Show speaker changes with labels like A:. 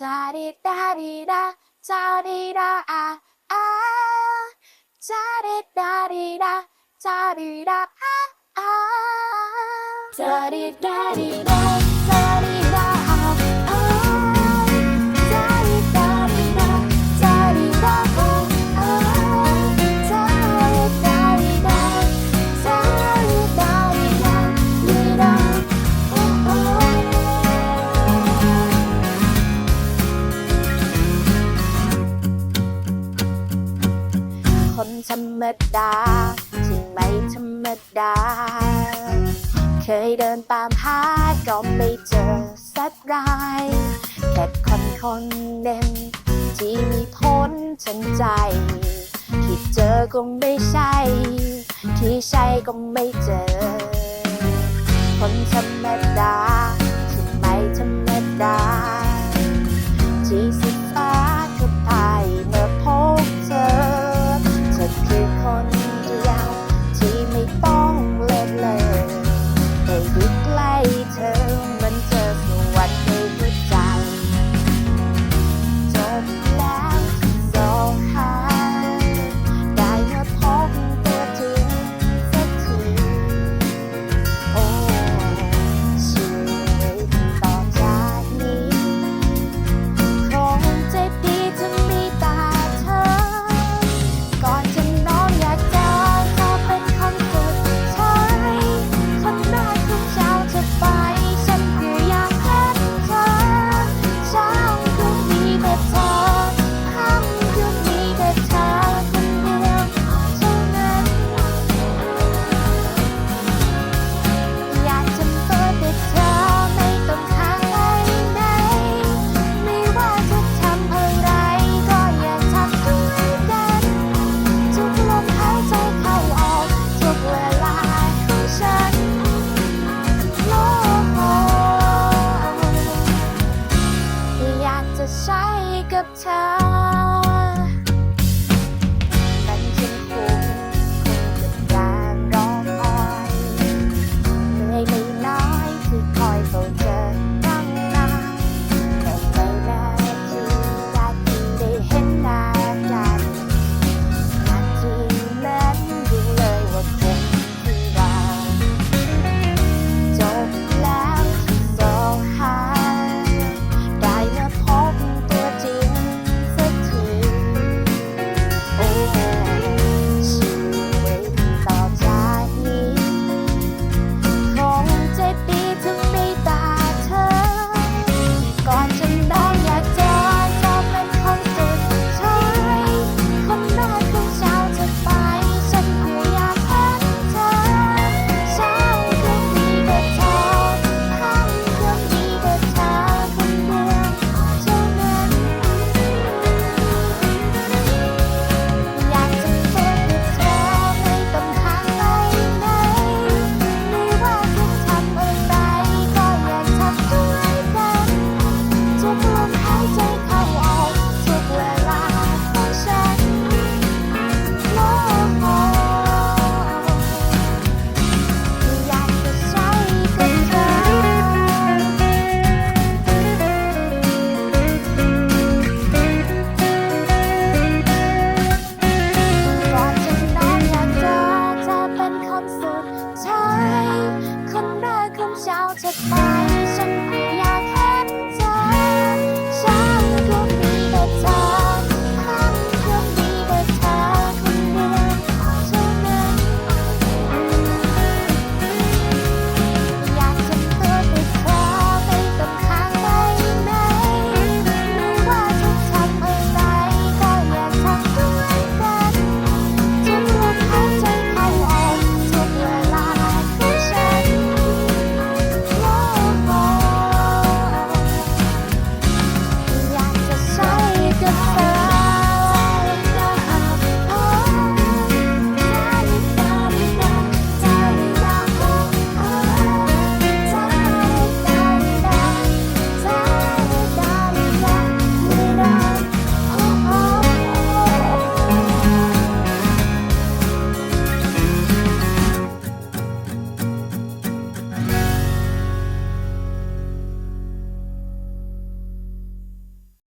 A: จาดีดาดีดาจาดีดาอาอาจาดีดาดีดา ดา ที่ไม่ธรรมดา เคยเดินตามหาก็ไม่เจอสักรายแค่คนคนหนึ่งที่มีพ้นฉันใจ ที่เจอก็ไม่ใช่ ที่ใช่ก็ไม่เจอ คนธรรมดา